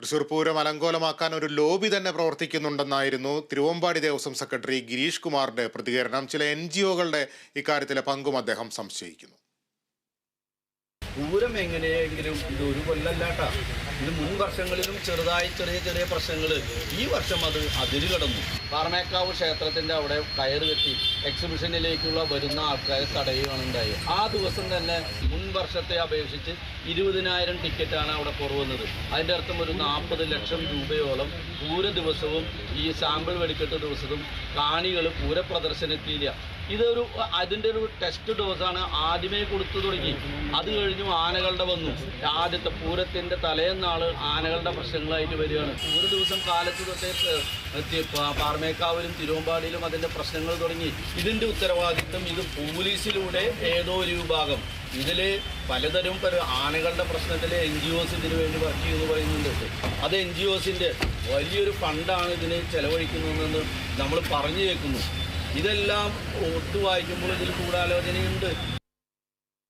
തൃശൂർ പൂരം അലങ്കോലമാക്കാൻ ഒരു ലോബി തന്നെ പ്രവർത്തിക്കുന്നുണ്ടെന്നായിരുന്നു തിരുവമ്പാടി ദേവസ്വം സെക്രട്ടറി ഗിരീഷ് കുമാറിന്റെ പ്രതികരണം. ചില എൻ ജി ഒകളുടെ ഇക്കാര്യത്തിലെ പങ്കും അദ്ദേഹം സംശയിക്കുന്നു. പൂരം എങ്ങനെയെങ്കിലും ഇത് ഒരു കൊല്ലല്ലാട്ടാ. ഇത് മുൻ വർഷങ്ങളിലും ചെറുതായി ചെറിയ ചെറിയ പ്രശ്നങ്ങൾ ഈ വർഷം അത് അതിര് കടന്നു. പാറമേക്കാവ് ക്ഷേത്രത്തിന്റെ അവിടെ കയറ് കെട്ടി എക്സിബിഷനിലേക്കുള്ള വരുന്ന ആൾക്കാരെ തടയുകയാണ് ഉണ്ടായത്. ആ ദിവസം തന്നെ മുൻ വർഷത്തെ അപേക്ഷിച്ച് ഇരുപതിനായിരം ടിക്കറ്റാണ് അവിടെ കുറവുന്നത് അതിന്റെ അർത്ഥം ഒരു നാൽപ്പത് ലക്ഷം രൂപയോളം പൂര ദിവസവും ഈ സാമ്പിൾ വെടിക്കെട്ട് ദിവസവും കാണികൾ പൂര പ്രദർശനത്തിയില്ല ഇതൊരു അതിന്റെ ഒരു ടെസ്റ്റ് ഡോസാണ് ആദ്യമേ കൊടുത്തു തുടങ്ങി. അത് കഴിഞ്ഞു ആനകളുടെ വന്നു. ആദ്യത്തെ പൂരത്തിന്റെ തലേന്നാൾ ആനകളുടെ പ്രശ്നങ്ങളായിട്ട് വരികയാണ്. ഒരു ദിവസം കാലത്ത് തൊട്ടേ പാർമേക്കാവിലും തിരുവമ്പാടിയിലും അതിന്റെ പ്രശ്നങ്ങൾ തുടങ്ങി. ഇതിന്റെ ഉത്തരവാദിത്വം ഇത് പോലീസിലൂടെ ഏതോ ഒരു വിഭാഗം. ഇതിൽ പലതരം പല ആനകളുടെ പ്രശ്നത്തിൽ എൻ ജി ഒസ് ഇതിനു വേണ്ടി വർക്ക് ചെയ്തു പറയുന്നുണ്ട്. അത് എൻ ജി ഒസിന്റെ വലിയൊരു ഫണ്ടാണ് ഇതിന് ചെലവഴിക്കുന്നതെന്ന് നമ്മൾ പറഞ്ഞു കേൾക്കുന്നു ഇതെല്ലാം ഒത്തു വായിക്കുമ്പോൾ ഇതിൽ ഗൂഢാലോചനയുണ്ട്